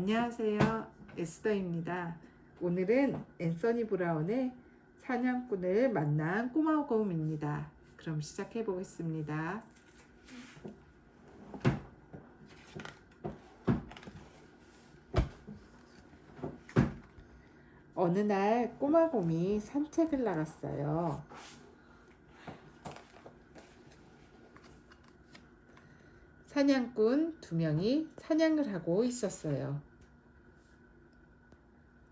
안녕하세요. 에스더입니다. 오늘은 앤서니 브라운의 사냥꾼을 만난 꼬마 고음입니다. 그럼 시작해 보겠습니다. 어느 날 꼬마 곰이 산책을 나갔어요. 사냥꾼 두 명이 사냥을 하고 있었어요.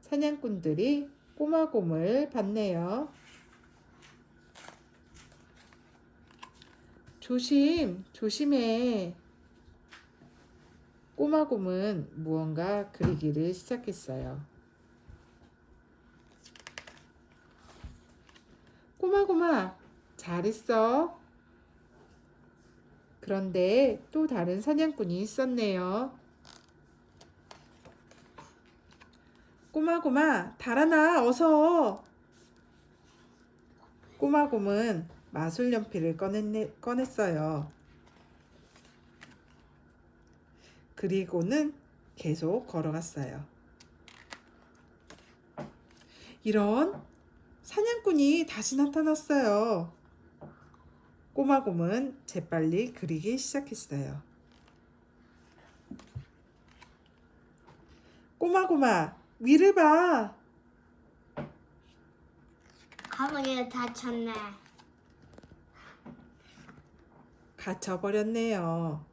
사냥꾼들이 꼬마곰을 봤네요. 조심, 조심해. 꼬마곰은 무언가 그리기를 시작했어요. 꼬마곰아, 잘했어. 그런데 또 다른 사냥꾼이 있었네요. 꼬마곰아, 달아나, 어서. 꼬마곰은 마술 연필을 꺼냈네, 꺼냈어요. 그리고는 계속 걸어갔어요. 이런 사냥꾼이 다시 나타났어요. 꼬마곰은 재빨리 그리기 시작했어요. 꼬마곰아, 위를 봐. 가방에 다쳤네. 갇혀버렸네요.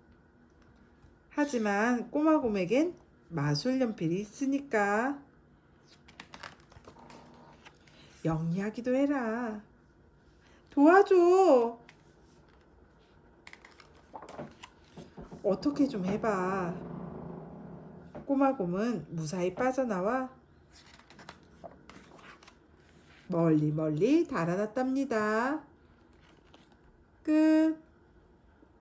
하지만 꼬마곰에겐 마술 연필이 있으니까 영리하기도 해라. 도와줘. 어떻게 좀 해봐. 꼬마곰은 무사히 빠져나와 멀리 멀리 달아났답니다. 끝.